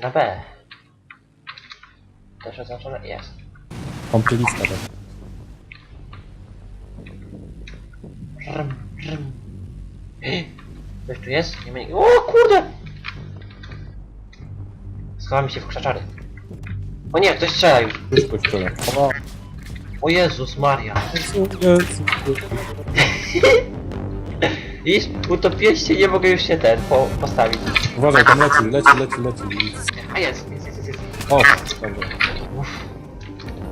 Na B. Też oznaczone? Jest. Kąpieliska tak. Rm, rm. Ktoś tu jest? Nie ma nik- O kurde! Schowamy się w krzaczary. O nie, ktoś strzela już. Już wczoraj. O, O Jezus Maria. Jezu, Jezu. Iż utopiłeś się, nie mogę już się ten po, postawić. Uważaj, tam leci, leci, leci, leci. A jest, jest, jest, jest. jest. O, dobra. Uff.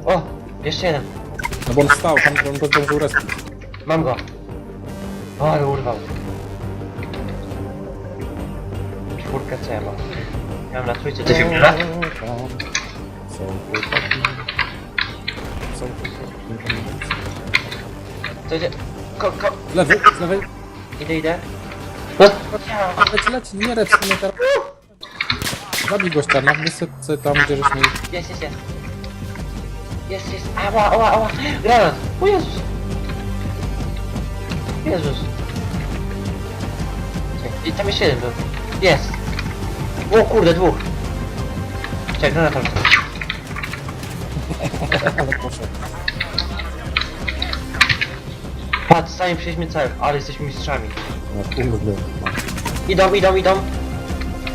O, jeszcze jeden. No bo on stał, tam on go zdążył respić. Mam go. O, ale urwał. Czwórkę co ja mam? Ja mam na trójce coś ubiera? Są chłopaki. Są chłopaki. Co idzie? Ko, ko, z lewej. Idę, idę. No, Leci, leci, nie lecz, nie teraz. Zabij gościa, na wysypce tam, gdzie żeśmy... jest, jest, jest. Jest, jest. Ała, ała, ała. Granat. O Jezus. Jezus. I tam jeszcze jeden był. Jest. O kurde, dwóch. Czekaj, granat tam. Ale poszedł. Patrz, sami przejśmy cały, ale jesteśmy mistrzami. No kurde. Idą, idą, idą.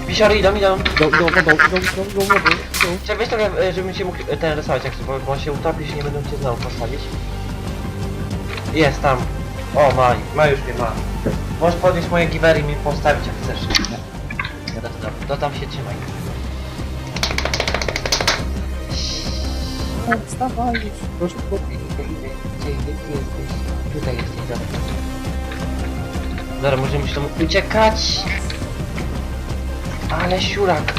Wisiory idą, idą. Do, do, wodą, do, do, do wody. Do. Trzeba weź trochę, e, żebym cię mógł e, ten rysować, jak bo, bo on się utopi, się nie będą cię znowu postawić. Jest tam. O, ma, ma już mnie, ma. Możesz podnieść moje givery i mi postawić jak chcesz. To, to, to tam się trzymaj. Wstawaj, proszę. Idę, idę, idę. Gdzie, gdzie ty jesteś? Tutaj jesteś, dobra. Dobra, możemy się tam uciekać. Ale siurak.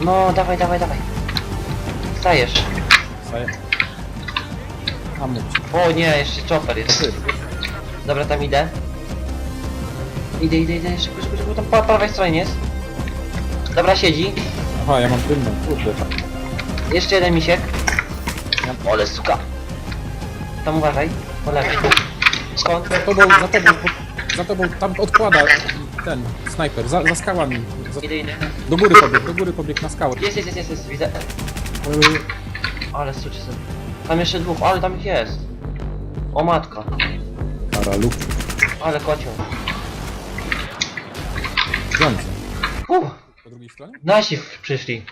No, dawaj, dawaj, dawaj. Stajesz. Staję. Mówić. O nie, jeszcze chopper jest. Dobra, tam idę. Idę, idę, idę, szybko, szybko, szybko, tam po prawej stronie jest. Dobra, siedzi. Aha, ja mam dymną, kurde. Jeszcze jeden misiek. Ole, suka. Tam uważaj, po lewej. Skąd? Za tobą, za tobą, za tobą, tam odkłada ten snajper, za, za skałami. Za, Idę, idę. do góry pobiegł, do góry pobiegł na skałę. Jest, jest, jest, jest, jest, widzę. Yy, Ale suczy sobie. Tam jeszcze dwóch, ale tam ich jest. O matko, Para lub ale kocioł. rządzę. Uff, Po drugiej stronie? nasi przyszli.